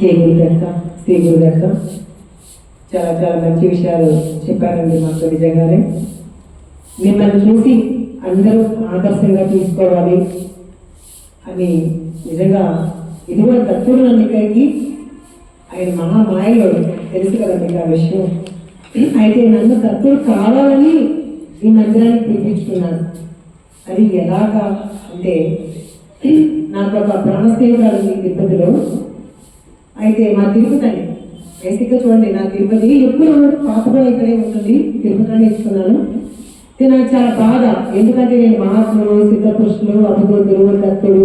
జై లెక్క శ్రీ లెక్క. చాలా చాలా మంచి విషయాలు చెప్పారండి మాకు నిజంగానే. మిమ్మల్ని చూసి అందరూ ఆదర్శంగా తీసుకోవాలి అని నిజంగా ఇదిగో కూడా దత్తుడు ఆయన మహామాయలో తెలుసు కదా మీకు ఆ విషయం. అయితే నన్ను తత్తులు కావాలని ఈ మందిరానికి పిలిపించుకున్నాను. అది ఎలాగా అంటే నాకు ఒక ప్రాణ స్నేహితురాలు ఉంది తిరుపతిలో. అయితే మా తిరుపతి బేసిక్గా చూడండి నా తిరుపతి ఎప్పుడు పాప ఇక్కడే ఉంటుంది. తిరుపతిలోనే ఇస్తున్నాను. ఇది నాకు చాలా బాధ. ఎందుకంటే నేను మహాత్ములు సిద్ధపురుషులు అభివృద్ధులు దత్తుడు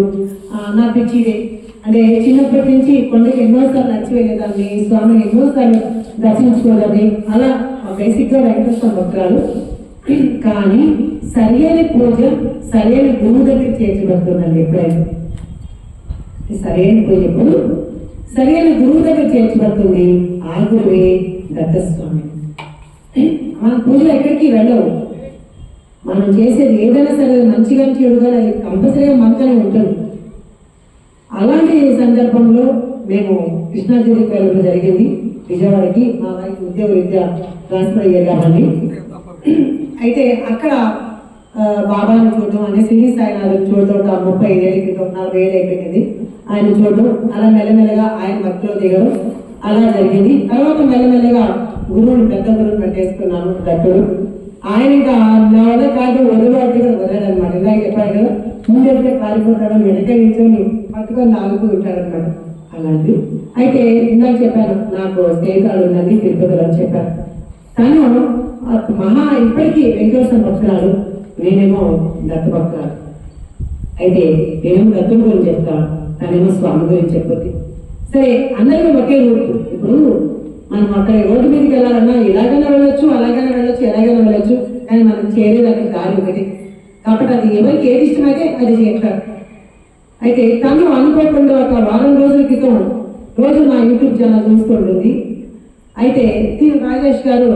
నా పిచ్చిదే అంటే చిన్నప్పటి నుంచి కొండకి ఎన్నోసార్లు నచ్చిపోయేదాన్ని వెళ్ళేదాన్ని స్వామిని ఎన్నోసార్లు దర్శించుకోలేదని అలా బేసిక్గా వెంకటేశ్వర భక్తురాలు. కానీ సరైన పూజ సరైన గురువు దగ్గర చేర్చబడుతుందండి ఎప్పుడైనా సరైన పూజ ఎప్పుడు? సరైన గురువు దగ్గర చేర్చబడుతుంది ఆ గురువే దత్తస్వామి మన పూజలు ఎక్కడికి వెళ్ళవు. మనం చేసేది ఏదైనా సరే మంచిగా చెడుగా అది కంపల్సరీగా మనకనే ఉంటుంది. అలాంటి సందర్భంలో మేము కృష్ణా జిల్లాకి వెళ్ళడం జరిగింది. విజయవాడకి మా వారికి ఉద్యోగ రీత్యా ట్రాన్స్ఫర్ అయ్యామండి అయితే అక్కడ బాబాను బాబాని చూడడం అనే శ్రీ సాయినాథుని చూడడం ఒక ముప్పై ఏళ్ళ క్రితం నలభై ఏళ్ళు అయిపోయింది. ఆయన చూడడం అలా మెల్లమెల్లగా ఆయన భక్తిలో దిగడం అలా జరిగింది. తర్వాత మెల్లమెల్లగా గురువుని పెద్ద గురువుని పెట్టేసుకున్నాను దత్తుడు. ఆయన ఇంకా నా వల్ల కాదు వదిలివాటి కూడా అనమాట ఇలా చెప్పాడు కదా ముందెళ్తే కాలిపోతాడు వెనక నిల్చొని పట్టుకొని నాలుగు ఉంటాడనమాట. అలాంటి. అయితే ఇందాక చెప్పాను నాకు స్నేహితురాలు ఉన్నది తిరుపతిలో అని చెప్పాను. తను మహా ఇప్పటికీ వెంకటేశ్వర భక్తురాలు నేనేమో దత్త భక్తురాలు. అయితే నేనేమో దత్తుడి గురించి చెప్తా తనేమో స్వామి గురించి చెప్పొద్ది. సరే అందరికీ ఒకే రూట్. ఇప్పుడు మనం అక్కడ రోడ్డు మీదకి వెళ్ళాలన్నా ఇలాగైనా వెళ్ళొచ్చు అలాగైనా వెళ్ళొచ్చు ఎలాగైనా వెళ్ళొచ్చు కానీ మనం చేరేదానికి దారి ఒకటి. కాబట్టి అది ఎవరికి ఏది ఇష్టమైతే అది చేస్తారు. అయితే తను అనుకోకుండా ఒక వారం రోజుల క్రితం రోజు నా యూట్యూబ్ ఛానల్ చూసుకుంటుంది అయితే టీ రాజేష్ గారు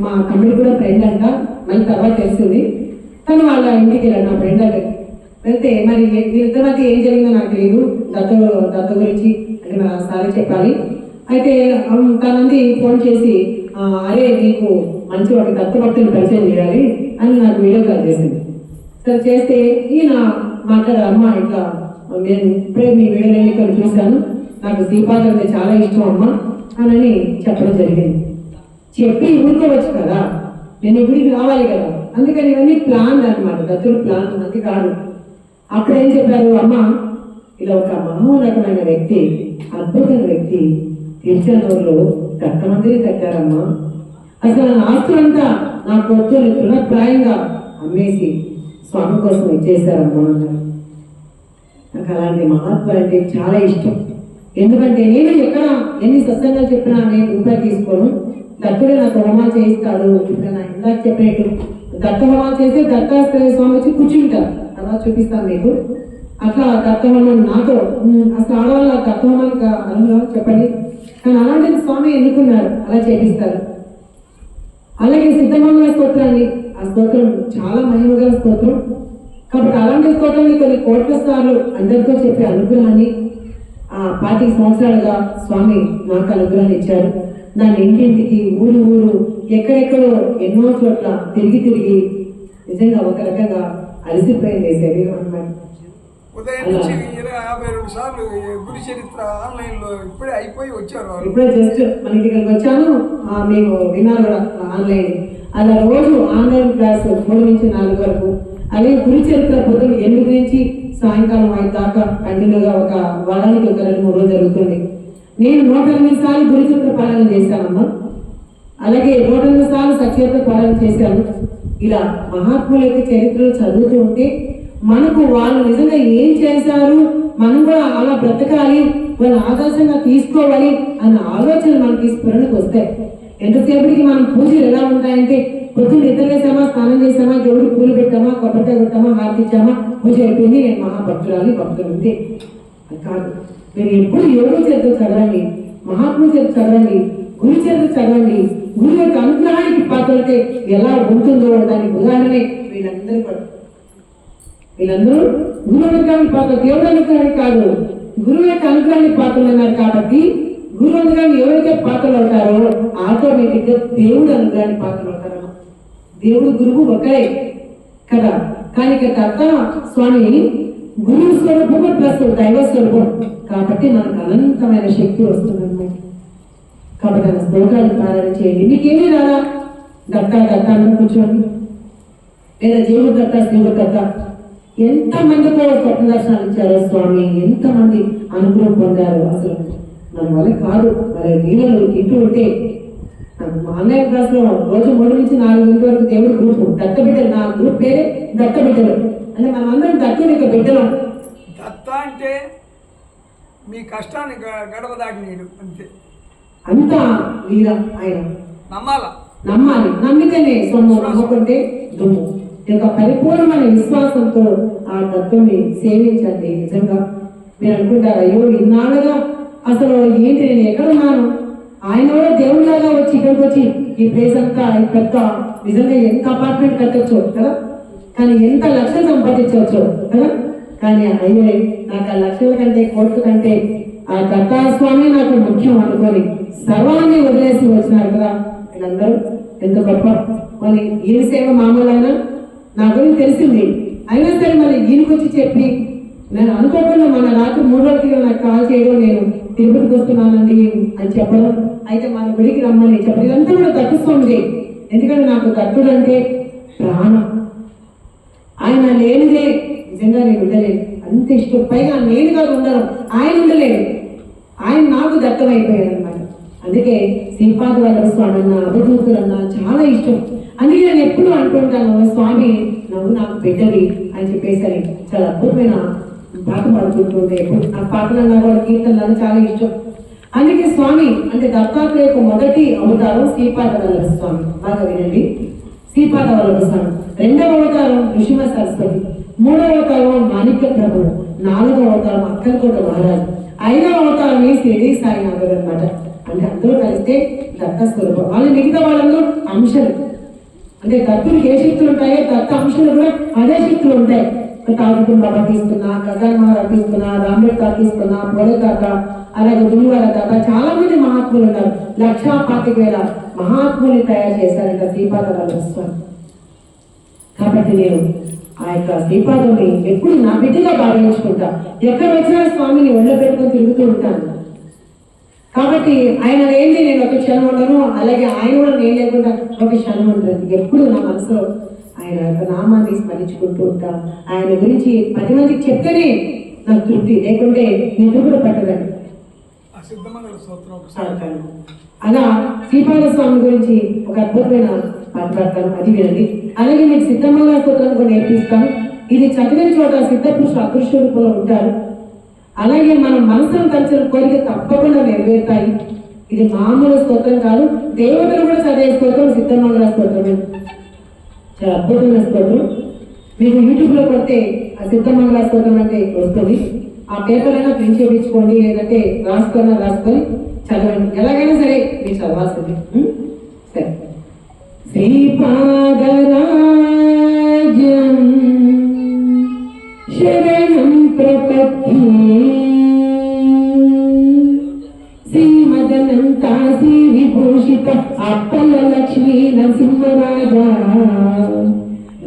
మా తమ్ముడు కూడా ఫ్రెండ్ అంట. మళ్ళీ తర్వాత తెలిసింది కానీ వాళ్ళ ఇంటికి వెళ్ళాను నా ఫ్రెండ్ దగ్గరికి. వెళ్తే మరి ఏ- వీళ్ళిద్దరి మధ్య ఏం జరిగిందో నాకు తెలియదు దత్త దత్త గురించి అంటే మన సార్ చెప్పాలి. అయితే తనంది ఫోన్ చేసి అరే నీకు మంచి ఒక దత్త భక్తులు పరిచయం చేయాలి అని నాకు వీడియో కాల్ చేసింది. సరే చేస్తే ఈయన మాట్లాడారు అమ్మ ఇట్లా నేను ఇప్పుడే మీ వీడియో ఇక్కడ చూశాను. నాకు దీపాలు అంటే చాలా ఇష్టం అమ్మ అని చెప్పడం జరిగింది. చెప్పి ఊరుకోవచ్చు కదా. నేను ఈ రావాలి కదా. అందుకని ఇవన్నీ ప్లాన్ అన్నమాట. దత్తుడు ప్లాన్ మంది కాదు. అక్కడ ఏం చెప్పారు? అమ్మ ఇలా ఒక మహోన్నతమైన వ్యక్తి అద్భుతమైన వ్యక్తి తిరుచానూరులో దత్తమందిరి కట్టారమ్మా. అసలు నా ఆస్తులంతా నా కొత్తుని తృణప్రాయంగా అమ్మేసి స్వామి కోసం ఇచ్చేశారమ్మా నాకు అలాంటి మహాత్ములు అంటే చాలా ఇష్టం. ఎందుకంటే నేను ఎక్కడ ఎన్ని సత్సంగాలు చెప్పినా నేను రూపాయి తీసుకోను. దత్తుడే నాకు హోమాలు చేయిస్తాడు. ఇప్పుడు నా ఇందాక చెప్పినట్టు దత్త హోమాలు చేస్తే దత్తాత్రేయ స్వామి వచ్చి కూర్చుంటారు. అలా చూపిస్తాను మీకు. అట్లా దత్త హోమం నాతో అసలు ఆడవాళ్ళ దత్త హోమానికి అనుభవం చెప్పండి. కానీ అలాంటిది స్వామి ఎన్నుకున్నారు? అలా చేపిస్తారు. అలాగే సిద్ధమంగళ స్తోత్రాన్ని ఆ స్తోత్రం చాలా మహిమగల స్తోత్రం. కాబట్టి అలాంటి స్తోత్రాన్ని కొన్ని కోట్ల సార్లు అందరితో చెప్పే అనుగ్రహాన్ని ఆ పాతిక సంవత్సరాలుగా స్వామి నాకు అనుగ్రహాన్ని ఇచ్చారు. దాన్ని ఇంటింటికి ఊరు ఊరు ఎక్కడెక్కడో ఎన్నో చోట్ల తిరిగి తిరిగి నిజంగా ఒక రకంగా అలసిపోయింది శరీరం అన్నమాట. ఉదయం అలా. నుంచి ఇరవై యాభై రెండు సార్లు ఈ గురి చరిత్ర ఆన్లైన్లో ఇప్పుడే అయిపోయి వచ్చారు ఇప్పుడే జస్ట్ మనకి ఇక్కడికి వచ్చాను. కూడా ఆన్లైన్. అలా రోజు ఆన్లైన్ క్లాస్ మూడు నుంచి నాలుగు వరకు. అలాగే గురి చరిత్ర పొద్దున్న ఎనిమిది నుంచి సాయంకాలం ఐదు దాకా కంటిన్యూగా ఒక వారానికి ఒక రెండు మూడు రోజులు జరుగుతుంది. నేను నూట ఎనిమిది సార్లు గురి పాలన చేశానమ్మా. అలాగే నూట ఎనిమిది సార్లు సచరిత్ర పాలన చేశాను. ఇలా మహాత్ముల యొక్క చరిత్రలు చదువుతూ ఉంటే మనకు వాళ్ళు నిజంగా ఏం చేశారు? మనం కూడా అలా బ్రతకాలి వాళ్ళ ఆదర్శంగా తీసుకోవాలి అన్న ఆలోచన మనకి స్ఫురణకు వస్తాయి. ఎంతసేపటికి మనం పూజలు ఎలా ఉంటాయంటే పొద్దున్న నిద్రలేసామా స్నానం చేసామా దేవుడు పూలు పెట్టామా కొబ్బరికాయ కొట్టామా హారతిచ్చామా పూజ అయిపోయింది నేను మహాభక్తురాలి భక్తులు ఉంటే అది కాదు. మీరు ఎప్పుడు యోగ చేత చదవండి మహాత్మ చేత చదవండి గురు చేత చదవండి గురువు యొక్క అనుగ్రహానికి పాత్రలకే ఎలా ఉంటుందో దానికి ఉదాహరణే వీళ్ళందరూ కూడా. వీళ్ళందరూ గురువు అనుగ్రహానికి పాత్ర దేవుడు అనుగ్రహానికి కాదు గురువు యొక్క అనుగ్రహానికి పాత్రలు అన్నారు కాబట్టి గురువు అనుగ్రహాన్ని ఎవరైతే పాత్రలు అవుతారో ఆటోమేటిక్గా దేవుడు అనుగ్రహానికి పాత్రలు అవుతారు దేవుడు గురువు ఒకరే కదా. కానీ ఇక్కడ స్వామి గురువు స్వరూపము ప్లస్ దైవ స్వరూపం కాబట్టి మనకు అనంతమైన శక్తి వస్తుంది కాబట్టి ఆయన స్తోత్రాలు పారాయణ చేయండి. మీకేమీ రాదా దత్తా దత్త అని కూర్చోండి. లేదా జీవుడు దత్త శివుడు దత్త. ఎంత మందితో స్వప్న దర్శనాలు ఇచ్చారో స్వామి? ఎంతమంది అనుగ్రహం పొందారు అసలు మన వల్ల కాదు. మరి నీళ్ళు ఇంటూ ఉంటే ఆన్లైన్ క్లాస్లో రోజు మూడు నుంచి నాలుగు గంటల వరకు దేవుడు గ్రూప్ దత్త బిడ్డలు నా గ్రూప్ పేరే దత్త బిడ్డలు. అంటే మనం అందరం యొక్క బిడ్డలం. దత్త అంటే మీ కష్టాన్ని గడప నేను అంతే. అంతా వీర ఆయన. నమ్మాలా? నమ్మాలి. నమ్మితేనే సొమ్ము నమ్మకుంటే దుమ్ము. యొక్క పరిపూర్ణమైన విశ్వాసంతో ఆ తత్వాన్ని సేవించండి. నిజంగా మీరు అనుకుంటారు? అయ్యో ఇన్నాళ్ళుగా అసలు ఏంటి? నేను ఎక్కడున్నాను ఆయన కూడా దేవుళ్ళగా వచ్చి ఇక్కడికి వచ్చి ఈ ప్లేస్ అంతా ఈ పెద్ద నిజంగా ఎంత అపార్ట్మెంట్ కట్టొచ్చు కదా? కానీ ఎంత లక్షలు సంపాదించవచ్చు కదా? కానీ అయ్యే నాకు ఆ లక్షల కంటే కోట్ల కంటే ఆ దత్తాస్వామి నాకు ముఖ్యం అనుకొని సర్వాన్ని వదిలేసి వచ్చినారు కదా? వీళ్ళందరూ ఎంత గొప్ప. మరి ఈయన సేవ మామూలైనా? నా గురించి తెలిసింది. అయినా సరే మరి ఈయనకొచ్చి చెప్పి నేను అనుకోకుండా మన రాత్రి మూడు రోజులుగా నాకు కాల్ చేయడం నేను తిరుపతికి వస్తున్నానండి అని చెప్పడం అయితే మన గుడికి రమ్మని చెప్పడం ఇదంతా కూడా తప్పిస్తుంది. ఎందుకంటే నాకు కట్టుడు అంటే ప్రాణం. ఆయన లేనిదే నిజంగా నేను ఉండలేను. అంత ఇష్టం. పైగా నేను కాదు ఉండను. ఆయన ఉండలేడు. ఆయన నాకు దత్తమైపోయాడు అనమాట అందుకే శ్రీపాద వల్ల స్వామి అన్న అవధూతులు అన్న చాలా ఇష్టం. అందుకే నేను ఎప్పుడు అంటుంటాను స్వామి నువ్వు నాకు బిడ్డవి అని చెప్పేసరి చాలా అద్భుతమైన పాట పాడుతుంటుంటే ఆ పాటలు కూడా కీర్తనలు చాలా ఇష్టం. అందుకే స్వామి అంటే దత్తాత్రేయ యొక్క మొదటి అవతారం శ్రీపాద స్వామి. బాగా వినండి. శ్రీపాద స్వామి. రెండవ అవతారం ఋషిమ సరస్వతి. మూడవ అవతారం మాణిక్య ప్రభుడు నాలుగవ అవతారం అక్కలకోట మహారాజు. ఐదవ అవతారం షిరిడి సాయినాథుడు అనమాట అంటే అందరూ కలిస్తే దత్త స్వరూపం. వాళ్ళు మిగతా వాళ్ళందరూ అంశాలు. అంటే దత్తులు ఏ శక్తులు ఉంటాయో దత్త అంశాలు కూడా అదే శక్తులు ఉంటాయి. తాగుతున్న బాబా తీసుకున్నా గగన్ మహారాజ్ తీసుకున్నా అంబేద్కర్ తీసుకున్నా పోలే తాత అలాగే గురువాల కాక చాలా మంది మహాత్ములు ఉన్నారు. లక్షా పాతిక వేల మహాత్ములు తయారు చేశారంట శ్రీపాద వల్లభ స్వామి కాబట్టి నేను ఆ యొక్క శ్రీపాదుని ఎప్పుడు నా బిడ్డగా భావించుకుంటా. ఎక్కడ వచ్చినా స్వామిని ఒళ్ళ పెట్టుకొని తిరుగుతూ ఉంటాను. కాబట్టి ఆయన ఏంటి నేను ఒక క్షణం ఉండను. అలాగే ఆయన కూడా నేను లేకుండా ఒక క్షణం ఉండదు ఎప్పుడు నా మనసులో ఆయన యొక్క నామాన్ని స్మరించుకుంటూ ఉంటా. ఆయన గురించి పది మందికి చెప్తేనే నాకు తృప్తి. లేకుంటే నిద్ర కూడా పట్టదండి. స్తోత్రం. అలా శ్రీపాద స్వామి గురించి ఒక అద్భుతమైన పాట పాడతాను అది వినండి. అలాగే మీకు సిద్ధమంగా స్తోత్రాన్ని కూడా నేర్పిస్తాను. ఇది చదివిన చోట సిద్ధ పురుషులు అదృశ్య రూపంలో ఉంటారు. అలాగే మనం మనసును తలచిన కోరిక తప్పకుండా నెరవేరుతాయి. ఇది మామూలు స్తోత్రం కాదు. దేవతలు కూడా చదివే స్తోత్రం సిద్ధమంగళ స్తోత్రమే. చాలా అద్భుతమైన స్తోత్రం మీకు యూట్యూబ్లో కొడితే ఆ సిద్ధమంగళ స్తోత్రం అంటే వస్తుంది. ఆ పేపర్ అయినా ప్రింట్ చేయించుకోండి లేదంటే రాసుకున్నా రాసుకొని చదవండి. ఎలాగైనా సరే మీరు చదవాల్సింది. సరే. శ్రీపాదరాజ్యం శరణం ప్రపత్తి శ్రీమదనంతాసి విభూషిత అప్పల లక్ష్మీ నరసింహరాజా.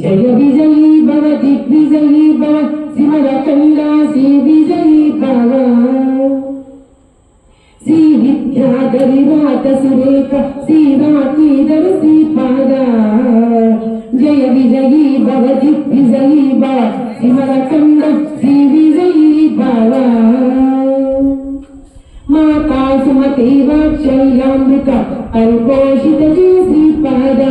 జయ విజయీ భవ దిగ్విజయీ భవ సిమరకండాసి విజయీ భవ. శ్రీ విద్యాధరి రాత సురేఖ శ్రీరాకీధర శ్రీపాద. జయ విజయీ భవ దిగ్విజయీ భవ సిమరకండ శ్రీ విజయీ భవ. మాతా సుమతి వాత్సల్యామృత పరిపోషిత చేసి శ్రీపాద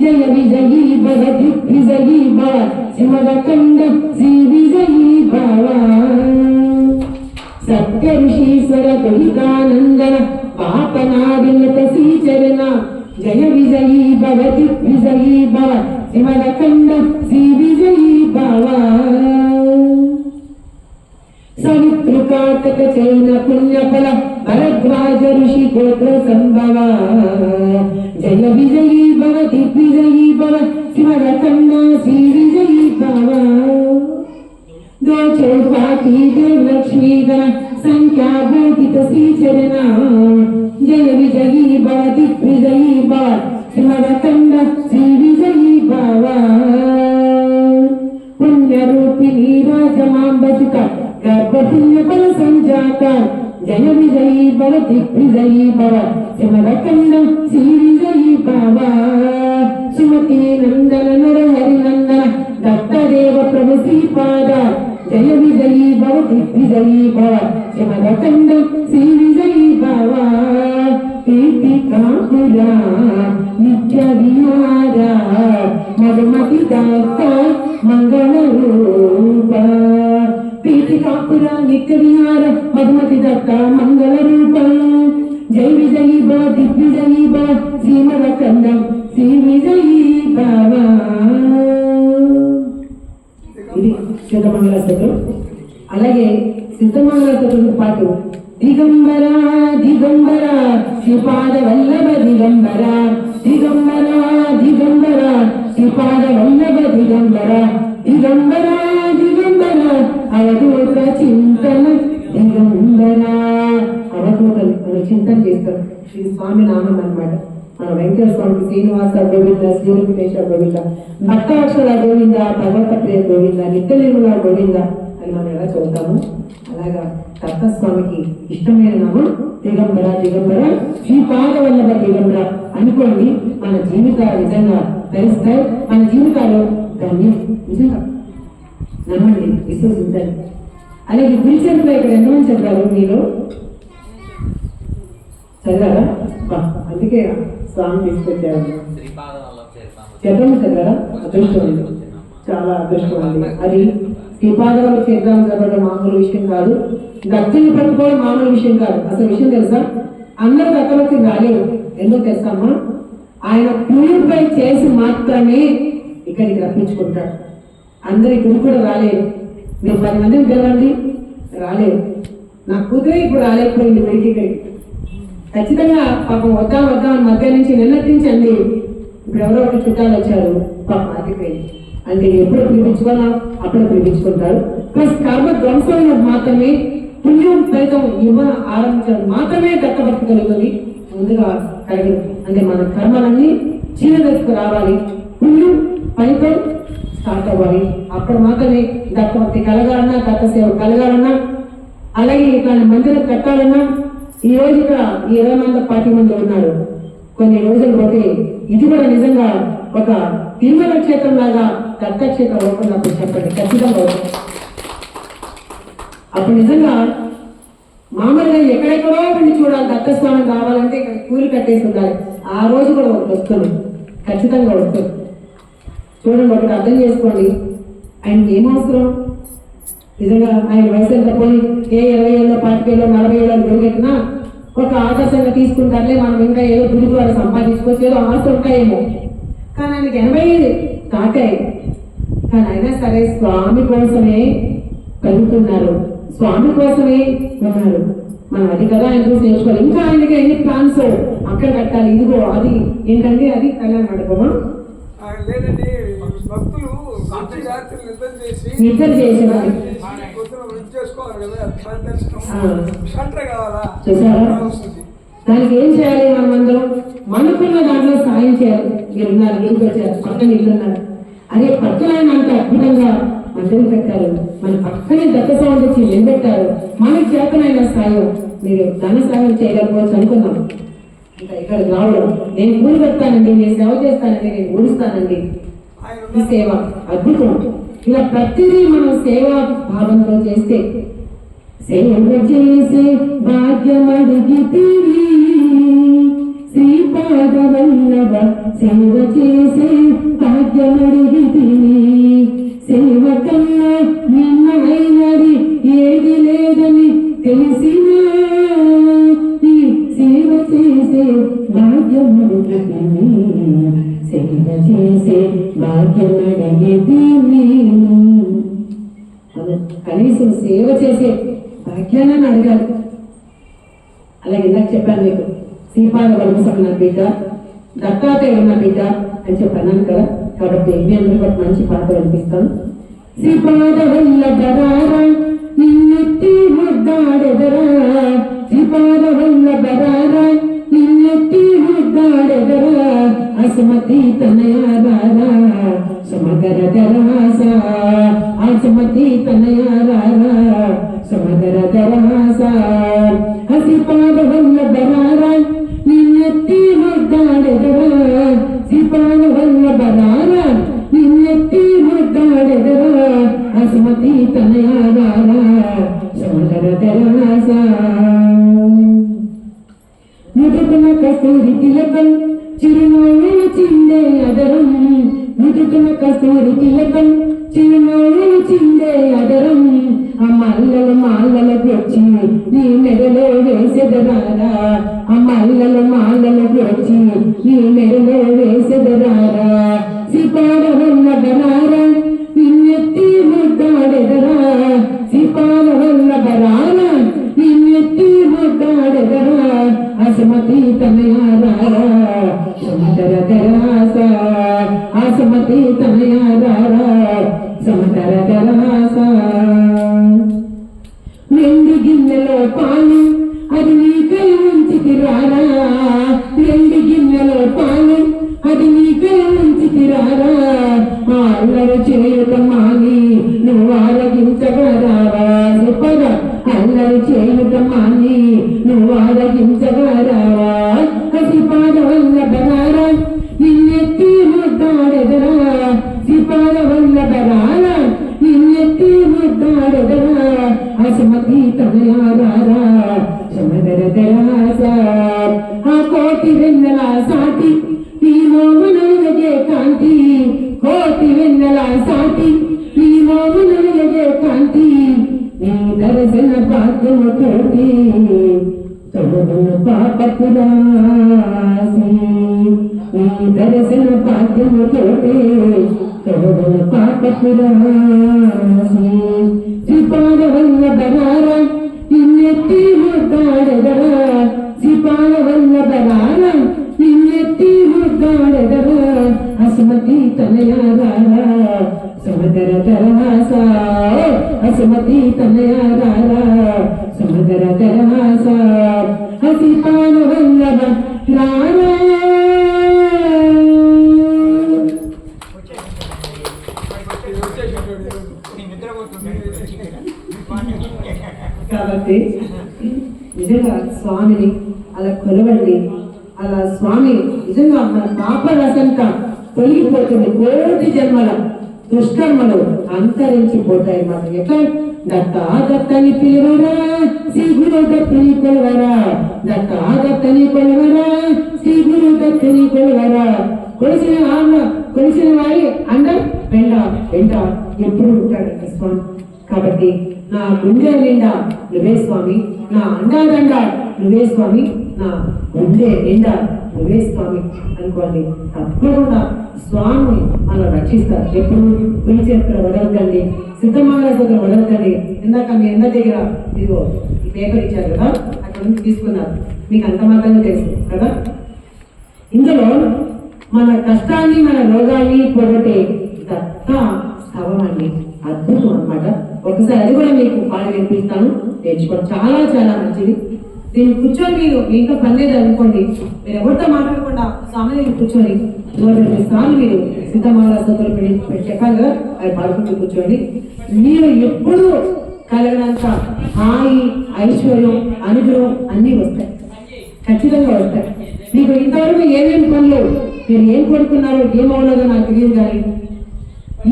జయ విజయీ భవ విజయీ భవ సింహకండ శ్రీ విజయీ భవ. సత్య ఋషీశ్వర పాపనాదిన్నత పాపనాదిలత శ్రీచరణ. జయ విజయీ భవ విజయీ భవ సింహకండ శ్రీ విజయీ భవ. సవితృకాతక చైన పుణ్యఫల భరద్వాజ ఋషి గోత్ర సంభవ జయ విజయీ భవ దిగ్విజయీ భవ శివరకన్నా శ్రీ విజయీ భవ దోచే సౌభాగ్య లక్ష్మీధర సంఖ్యాభూతిత శ్రీచరణ జయ మంగళ రూప ప్రీతి కాపుర నిత్య విహార మధుమతి దత్త మంగళ రూప జై విజయీ భవ దిగ్విజయీ భవ శ్రీమరకండ శ్రీ విజయీ భవ ఇది సిద్ధమంగళ అలాగే సిద్ధమంగళ స్తోత్రంతో పాటు దిగంబర దిగంబర శ్రీపాద వల్లభ దిగంబర దిగంబర దిగంబర. శ్రీపాద వల్లభ దిగంబర దిగంబర దిగంబర అవధూత చింతన దిగంబర. అవధూతలు మనం చింతన చేస్తాం శ్రీ స్వామి నామం అనమాట మన వెంకట స్వామి శ్రీనివాస గోవింద శ్రీ గోవింద భక్తాక్షర గోవింద భగవత ప్రియ గోవింద నిత్యనిర్మల గోవింద అని మనం ఎలా చదువుతాము? అలాగా తత్వస్వామికి ఇష్టమైన నామం దిగంబర దిగంబర శ్రీపాద వల్లభ దిగంబర అనుకోండి మన జీవితాలు నిజంగా ధరిస్తాయి మన జీవితాలు దాన్ని నిజంగా నమ్మండి విశ్వసించాలి అలాగే గురిచంద్ర ఇక్కడ ఎంతమంది చెప్పారు. మీరు చదివారా? అందుకే స్వామి తీసుకొచ్చారు. చెప్పండి చదివారా? అదృష్టం. చాలా అదృష్టం అండి. అది శ్రీపాదాలు చేద్దాం చదవడం మామూలు విషయం కాదు. గత్తిని పట్టుకోవడం మామూలు విషయం కాదు. అసలు విషయం తెలుసా? అందరూ గత్తలోకి రాలేరు. ఎందుకు తెలుసామా ఆయన ప్యూరిఫై చేసి మాత్రమే ఇక్కడికి రప్పించుకుంటాడు. అందరు ఇప్పుడు కూడా రాలేదు. మీరు పది మందిని పిలవండి. రాలేదు. నా కూతురే ఇప్పుడు రాలేకపోయింది ఇక్కడికి ఇక్కడికి. ఖచ్చితంగా పాపం వద్దాం వద్దాం మధ్య నుంచి నిన్నటి నుంచి అంది ఇప్పుడు ఎవరో ఒకటి చుట్టాలు వచ్చారు. పాపం ఆగిపోయింది అంటే ఎప్పుడు పిలిపించుకోవాలా అప్పుడు పిలిపించుకుంటారు. ప్లస్ కర్మ ధ్వంసం మాత్రమే పుణ్యం ఫలితం ఇవ్వ ఆరంభించడం మాత్రమే కలుగుతుంది. ముందుగా కలిగింది అంటే మన కర్మలన్నీ చీరదశకు రావాలి. పుణ్యం ఫలితం స్టార్ట్ అవ్వాలి. అప్పుడు మాత్రమే దత్తభక్తి కలగాలన్నా దత్త సేవ కలగాలన్నా అలాగే ఇట్లాంటి మందిరం కట్టాలన్నా ఈ రోజు ఇక్కడ ఈ ఇరవై మంది పార్టీ మంది ఉన్నారు. కొన్ని రోజులు పోతే ఇది కూడా నిజంగా ఒక తిరుమల క్షేత్రం లాగా దత్త క్షేత్రం అవుతుంది చెప్పండి. ఖచ్చితంగా అప్పుడు నిజంగా మామూలుగా ఎక్కడెక్కడో వెళ్ళి చూడాలి. దత్తస్వామి కావాలంటే ఇక్కడ కూలి కట్టేసి ఉండాలి. ఆ రోజు కూడా ఒకటి వస్తుంది ఖచ్చితంగా వస్తుంది చూడండి ఒకటి అర్థం చేసుకోండి. ఆయనకి ఏం అవసరం? నిజంగా ఆయన వయసు ఎంత పోయి ఏ ఇరవై ఏళ్ళలో పాతికేళ్ళలో నలభై ఏళ్ళలో పెరిగెట్టినా? ఒక ఆదర్శంగా తీసుకుంటారులే మనం ఇంకా ఏదో గుడి ద్వారా సంపాదించుకోవచ్చు ఏదో ఆశ ఉంటాయేమో. కానీ ఆయనకి ఎనభై కాకాయి కానీ అయినా సరే స్వామి కోసమే కలుగుతున్నారు స్వామి కోసమే ఉన్నారు. మనం అది కదా ఆయన చూసి నేర్చుకోవాలి. ఇంకా ఆయనకి ఎన్ని ప్లాన్స్ అక్కడ కట్టాలి. ఇదిగో అది ఏంటంటే అది కళ్యాణ మండపమా నిద్ర చేసి నిద్ర చేసేవారు దానికి ఏం చేయాలి మనం అందరం? మనకున్న దాంట్లో సాయం చేయాలి. మీరు ఉన్నారు మీకు వచ్చారు పక్కన ఇల్లు ఉన్నారు అదే పక్కన అంత అద్భుతంగా మందిరం కట్టారు మన పక్కనే దత్త సౌండ్ వచ్చి నిలబెట్టారు మనకి చేతనైన సాయం. మీరు ధన సాయం చేయలేకపోవచ్చు అనుకున్నాం ఇంకా ఇక్కడ రావడం? నేను కూలి పెడతానండి నేను సేవ చేస్తానండి నేను ఊడుస్తానండి ఈ సేవ అద్భుతం. ఇలా ప్రతిదీ మనం సేవా భావంతో చేస్తే సేవ చేసే భాగ్యమడిగితివి శ్రీపాద వల్లభ సేవ చేసే భాగ్యమడిగితివి సేవ కన్నా నిన్న అయినది ఏది లేదని తెలిసినా నీ సేవ చేసే భాగ్యమడిగితివి సేవ చేసే భాగ్యమడిగితివి నేను. కనీసం సేవ చేసే భాగ్యాన్ని అడగాలి. అలాగే ఇందాక చెప్పాను మీకు శ్రీపాద వరమసం నా బిడ్డ దత్తాత్రేయ ఉన్న బిడ్డ అని చెప్పాను కదా కాబట్టి మీ అందరూ మంచి పాట వినిపిస్తాను. శ్రీపాద వల్ల నిన్నెత్తి ముద్దాడెదరా శ్రీపాద వల్లభరారా నిన్నెత్తి ముద్దాడెదరా అసుమతి తనయారారా సుమగర దరహాస అసుమతి తనయారారా ഗണപതി തനയാധാര ശോധരതരവാസ മുതുകുന്ന കസ്തൂരി തിലകൻ ചിരുനോഴിന ചിന്തേ അതരം മുതുകുന്ന കസ്തൂരി തിലകൻ ചിരുനോഴിന ചിന്തേ അതരം അമ്മല്ലലും ആല്ലലും అల్లరి చేయుతమాని నువ్వు ఆరగించగలరావా చెప్పద అల్లరి చేయుతమాని నువ్వు ఆరగించగలరావా సిపాద వల్ల బరారా నిన్నెత్తి ముద్దాడెదరా? సిపాద వల్ల బరారా నిన్నెత్తి ముద్దాడెదరా? అసమతి తనయారారా శ్రీపాద వల్ల బరారా నిన్నెత్తి ముద్దాడెదరా శ్రీపాద వల్ల బరారా నిన్నెత్తి ముద్దాడెదరా అసుమతి తనయారారా సమదర దరహాస అసుమతి తనయారారా నిజంగా స్వామిని అలా కొలవండి. అలా స్వామి నిజంగా మన పాప రసంతా తొలగిపోతుంది. కోటి జన్మల దుష్కర్మలు అంతరించిపోతాయి మాట ఎట్లా? దత్తా దత్తని పిలువరా? శ్రీ గురు దత్తని కొలవరా? దత్తా దత్తని కొలవరా? శ్రీ గురు దత్తని కొలవరా? కొలిసిన ఆన్న కొలిసిన వారి అందరూ వెంట వెంట ఎప్పుడు ఉంటాడంట స్వామి. కాబట్టి నా గుండె నిండా నువ్వే స్వామి. నా అండాదండ నువ్వే స్వామి. నా గుండె నిండా నువ్వే స్వామి అనుకోండి. తప్పకుండా స్వామి అలా రక్షిస్తారు. ఎప్పుడు? గురిచేత్ర వదలకండి సిద్ధమానసులు వదలకండి ఇందాక మీ అన్న దగ్గర ఇదిగో ఈ పేపర్ ఇచ్చారు కదా అక్కడ నుంచి తీసుకున్నారు. మీకు అంత మాత్రమే తెలుసు కదా? ఇందులో మన కష్టాన్ని మన రోగాన్ని పోగొట్టే దత్త స్థవం అండి. అద్భుతం అన్నమాట. ఒకసారి అది కూడా మీకు పాడి వినిపిస్తాను. నేర్చుకోండి చాలా చాలా మంచిది. దీన్ని కూర్చొని మీరు ఇంకా పని లేదు అనుకోండి మీరు ఎవరితో మాట్లాడకుండా స్వామి కూర్చొని నూట ఎనిమిది సార్లు మీరు సిద్ధమాల చెప్పాలి కదా అవి పాడుకుంటూ కూర్చోండి. మీరు ఎప్పుడు కలగనంత హాయి ఐశ్వర్యం అనుగ్రహం అన్నీ వస్తాయి. ఖచ్చితంగా వస్తాయి. మీకు ఇంతవరకు ఏమేమి పనులు మీరు ఏం కొడుకున్నారో ఏం అవ్వలేదో నాకు తెలియదు కానీ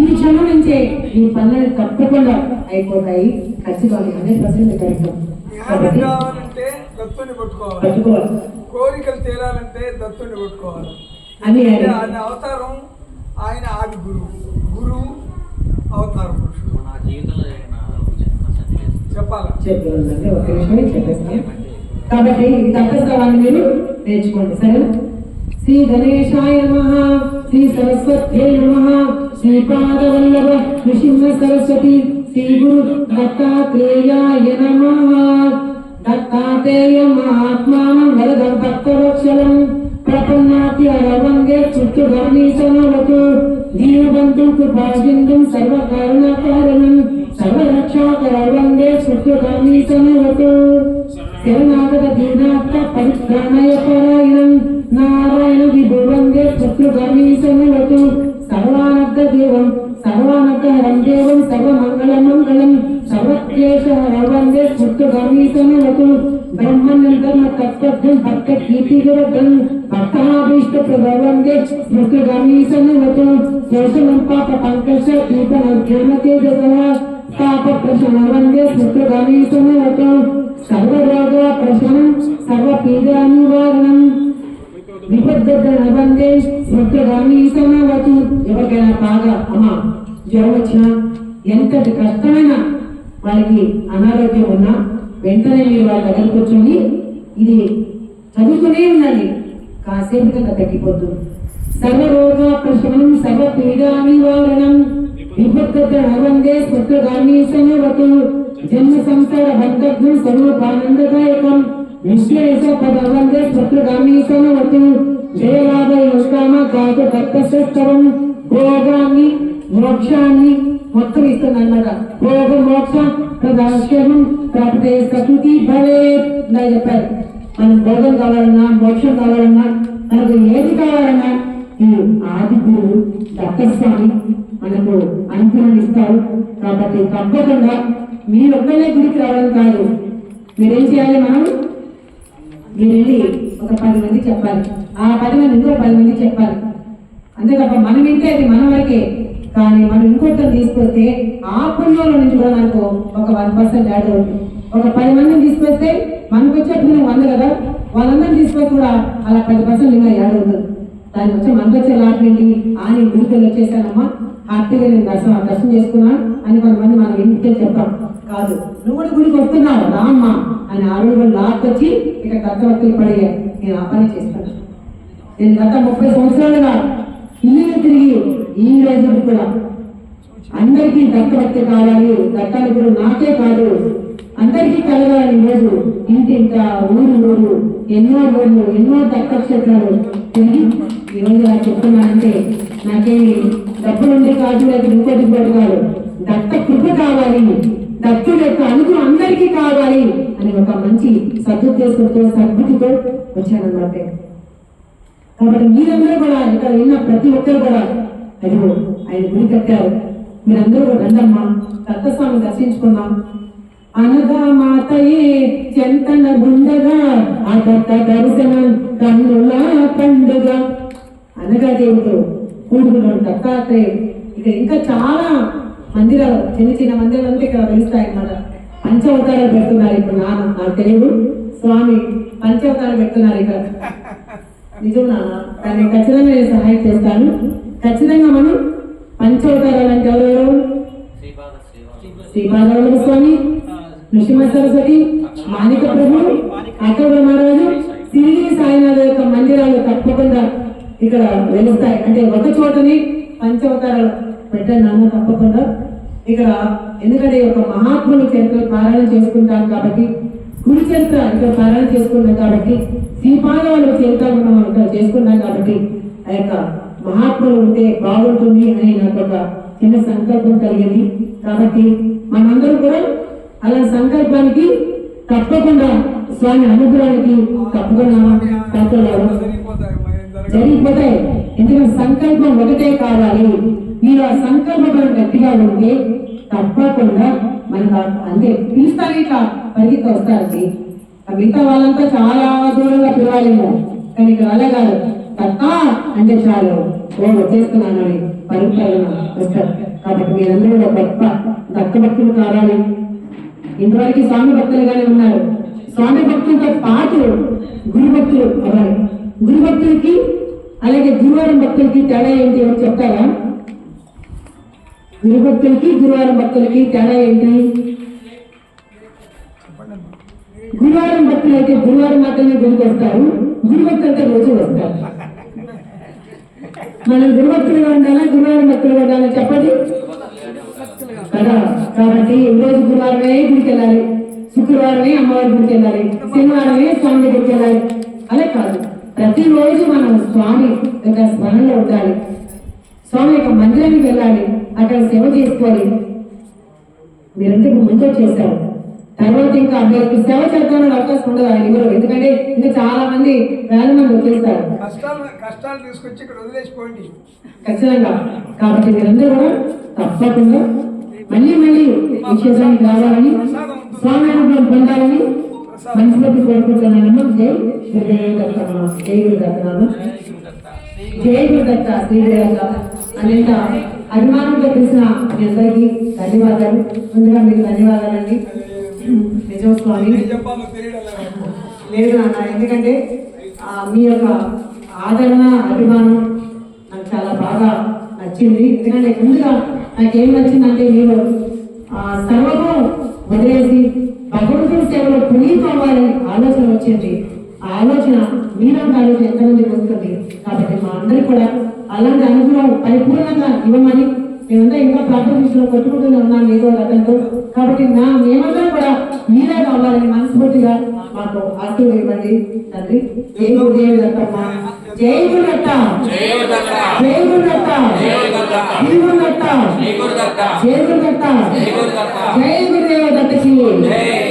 ఈ క్షణం నుంచే మీ పనులను తప్పకుండా అయిపోతాయి. ఖచ్చితంగా హండ్రెడ్ పర్సెంట్ కరెక్ట్ జ్ఞానం కాబట్టి కావాలంటే దత్తుని పట్టుకోవాలి. పట్టుకోవాలి. కోరికలు తీరాలంటే దత్తుని పట్టుకోవాలి. అని ఆయన అవతారం ఆయన ఆది గురువు. గురువు అవతార పురుషుడు. నా జీవితంలో చెప్పాలా? చెప్పాలంటే ఒక నిమిషం చెప్పేస్తాను. కాబట్టి మీరు నేర్చుకోండి. సరేనా? శ్రీ గణేశాయ నమ శ్రీ సరస్వత్యై నమ శ్రీపాదవల్లభ నృసింహ సరస్వతి శ్రీ గురు దత్తాత్రేయాయ నమ. దత్తాత్రేయ మహాత్మానం వరదం భక్తవక్షలం ప్రపన్నాతి అరవంగే అరవందే చుట్టుధర్మీశనవతు దీనబంధు కృపాసింధుం సర్వకారణ కారణం సర్వరక్షాకరవంగే స్వస్యగామి సమవతు శరణాగత దీనార్థ పరిత్రాణయ పరాయణం. నారాయణ విభువంగే వందే స్వస్యగామి సర్వానర్థ దేవం సర్వానర్థహరం సర్వమంగళమంగళం సర్వమంగళ మంగళం సర్వక్లేశ ధర్మ తత్వజ్ఞం భక్త కీర్తిగవర్ధం భక్తాభీష్ట ప్రభవందే స్మృతిగామి సమవతు పాప పంకజ దీపన జ్ఞానతేజస పాప ప్రశమ వందే స్మృతిగామి సర్వరోగ ప్రశమనం సర్వ పీడ విపద్దన వందే స్మృతిగామి సమవతు ఎవరికైనా బాగా అమ్మా జ్వరం వచ్చినా ఎంతటి కష్టమైన వాళ్ళకి అనారోగ్యం ఉన్నా వెంటనే మీరు వాళ్ళ దగ్గర కూర్చొని ఇది చదువుతూనే ఉండాలి కాసేపు కదా తగ్గిపోతుంది సర్వరోగ ప్రశమనం సర్వ పీడా నివారణం విపత్తు వందే స్వస్వగామి సమవతు జన్మ సంసార బంధజ్ఞం స్వరూపానందదాయకం విశ్లేష పద వందే స్వస్వగామి జయలాభ యోగామ కాదు భక్తశ్రేష్టవం. భోగాన్ని మోక్షాన్ని మొత్తం ఇస్తుందన్నమాట భోగ మోక్ష ప్రదాశ్యమం ప్రాప్తే భవే ఇలా చెప్పారు. మనం భోగం కావాలన్నా మోక్షం కావాలన్నా మనకు ఏది కావాలన్నా ఈ ఆది గురువు దత్తస్వామి మనకు అనుగ్రహం ఇస్తారు. కాబట్టి తప్పకుండా మీరు గుడికి రావడం కాదు. మీరేం చేయాలి మనం? మీరు వెళ్ళి ఒక పది మంది చెప్పాలి. ఆ పది మంది ఇంకో పది మంది చెప్పాలి. అంతే తప్ప మనం ఇంటే అది మన వరకే. కానీ మనం ఇంకొకటి తీసుకొస్తే ఆ పుణ్యంలో నుంచి కూడా మనకు ఒక వన్ పర్సెంట్ యాడ్ అవుతుంది. ఒక పది మందిని తీసుకొస్తే మనకు వచ్చే పుణ్యం వంద కదా? వాళ్ళందరినీ తీసుకొస్తే కూడా అలా పది పర్సెంట్ ఇంకా యాడ్ అవుతుంది. దాని వచ్చి మనకు వచ్చే లాభం ఏంటి? ఆ నేను గుడికి వచ్చేసానమ్మా. హ్యాపీగా నేను దర్శనం దర్శనం చేసుకున్నాను అని కొంతమంది మనం ఇంటికే చెప్తాం కాదు. నువ్వు కూడా గుడికి వస్తున్నావు రామ్మా అని ఆ రోజు లాక్కొచ్చి ఇక కర్తవత్తులు పడే నేను ఆ పని చేస్తాను నేను గత ముప్పై సంవత్సరాలుగా ఇల్లు తిరిగి ఈ రోజు కూడా అందరికీ దత్తభక్తి కావాలి దత్తాలు కూడా నాకే కాదు. అందరికీ కలగాలని రోజు. ఇంటింట ఊరు ఊరు ఎన్నో ఊళ్ళు ఎన్నో దత్త క్షేత్రాలు తిరిగి ఈరోజు అలా చెప్తున్నానంటే నాకేమి డబ్బులు కాదు నాకు ఇంకోటి ఇంకోటి దత్త కృప కావాలి. దత్తుడు యొక్క అనుగ్రహం అందరికీ కావాలి అని ఒక మంచి సదుద్దేశంతో సద్బుద్ధితో వచ్చానన్నమాట కాబట్టి మీరందరూ కూడా ఇక్కడ విన్న ప్రతి ఒక్కరు కూడా అదిగో ఆయన గుడి కట్టారు. మీరందరూ కూడా రండమ్మా. దత్తస్వామి దర్శించుకున్నాం అనగా మాతయే చెంతన గుండగా ఆ దత్త దర్శనం కన్నుల పండుగ. అనగా దేవుడు. కూడుకున్నాడు దత్తాత్రేయ ఇక ఇంకా చాలా మందిరాలు చిన్న చిన్న మందిరాలు అంటే ఇక్కడ వెలుస్తాయి అన్నమాట పంచవతారాలు పెడుతున్నారు ఇప్పుడు నాన్న నా తెలుగు స్వామి పంచవతారాలు పెడుతున్నారు ఇక్కడ. నిజం నాన్న దాన్ని ఖచ్చితంగా నేను సహాయం చేస్తాను. ఖచ్చితంగా మనం పంచవతారాలు అంటే ఎవరెవరు శ్రీపాద స్వామి నృసింహ సరస్వతి మాణిక ప్రభు అక్కడ మహారాజు సిరిగిరి సాయినాథ యొక్క మందిరాలు తప్పకుండా ఇక్కడ వెలుస్తాయి అంటే ఒక చోటని పంచవతారాలు పెట్టండి నాన్న తప్పకుండా. ఇక్కడ ఎందుకంటే ఒక మహాత్ములు చరిత్ర పారాయణ చేసుకుంటాం కాబట్టి గురు చరిత్ర ఇక్కడ పారాయణ చేసుకుంటాం కాబట్టి శ్రీపాదవాళ్ళ చరిత్ర మనం ఇక్కడ చేసుకుంటాం కాబట్టి ఆ యొక్క మహాత్ములు ఉంటే బాగుంటుంది అని నాకు ఒక చిన్న సంకల్పం కలిగింది. కాబట్టి మనందరం కూడా అలా సంకల్పానికి తప్పకుండా స్వామి అనుగ్రహానికి తప్పకుండా పాత్రలాడు జరిగిపోతే ఎందుకంటే సంకల్పం ఒకటే కావాలి. మీరు ఆ సంకల్పం గట్టిగా ఉంటే తప్పకుండా మనకు అందే పిలుస్తారు ఇట్లా పరిగెత్తి వస్తారండి మిగతా వాళ్ళంతా చాలా దూరంగా పిలవాలేమో. కానీ ఇక్కడ అలా కాదు. తప్ప అంటే చాలు. ఓ వచ్చేస్తున్నాను అని పరుగుతారు వస్తారు. కాబట్టి మీరందరూ కూడా గొప్ప దక్క భక్తులు కావాలి. ఇంతవరకు స్వామి భక్తులుగానే ఉన్నారు. స్వామి భక్తులతో పాటు గురు భక్తులు అవ్వాలి. గురు భక్తులకి అలాగే గురువారం భక్తులకి తేడా ఏంటి అని చెప్తారా? గురు భక్తులకి గురువారం భక్తులకి తేడా ఏంటి? గురువారం భక్తులు అయితే గురువారం మాత్రమే గుడికి వస్తారు గురుభక్తులు అయితే రోజు వస్తారు. మనం గురుభక్తులుగా ఉండాలా గురువారం భక్తులుగా ఉండాలని చెప్పండి? కదా కాబట్టి ఈ రోజు గురువారమే గుడికి వెళ్ళాలి శుక్రవారమే అమ్మవారి గుడికి వెళ్ళాలి శనివారమే స్వామి గుడికి వెళ్ళాలి అలా కాదు. ప్రతిరోజు మనం స్వామి యొక్క స్మరణలో ఉండాలి. స్వామి యొక్క మందిరానికి వెళ్ళాలి. అక్కడ సేవ చేసుకోవాలి మీరంటే ముందు చేశారు తర్వాత ఇంకా మీకు సేవ చేద్దామని అవకాశం ఉండదు ఆయన ఎవరు ఎందుకంటే ఇంకా చాలా మంది వేల మంది వచ్చేస్తారు. కష్టాలు తీసుకొచ్చి ఇక్కడ వదిలేసిపోయింది ఖచ్చితంగా. కాబట్టి మీరందరూ కూడా తప్పకుండా మళ్ళీ మళ్ళీ విశేషానికి రావాలని స్వామి అనుగ్రహం పొందాలని మనసులోకి కోరుకుంటున్నాను జై గురుదేవ దత్తమ్మ జై గురు జై గురు దత్త శ్రీ అనేక అభిమానంతో తెలిసిన మీ అందరికీ ధన్యవాదాలు. ముందుగా మీకు ధన్యవాదాలండి. నిజం స్వామి. లేదు. నాన్న ఎందుకంటే మీ యొక్క ఆదరణ అభిమానం నాకు చాలా బాగా నచ్చింది. ఎందుకంటే ముందుగా నాకేం నచ్చిందంటే మీరు సర్వము వదిలేసి భగవంతుడి సేవలో పునీతం అవ్వాలని ఆలోచన వచ్చింది. ఆ ఆలోచన మీలాంటి ఆలోచన ఎంతమందికి వస్తుంది? కాబట్టి మా అందరికి కూడా అలాంటి అనుగ్రహం పరిపూర్ణంగా ఇవ్వమని మేమంతా ఇంకా ప్రార్థన కొట్టుకుంటూనే ఉన్నాం ఏదో రకంతో కాబట్టి నా మేమందరం కూడా మీరే కావాలని మనస్ఫూర్తిగా మాకు ఆశీర్వాదం ఇవ్వండి. తండ్రి జై గురుదేవి దత్తమ్మ జై గురుదత్త. జై గురుదత్త. జై గురుదత్త. జై గురుదత్త. జై గురుదత్త. జై గురుదేవ దత్తకి జై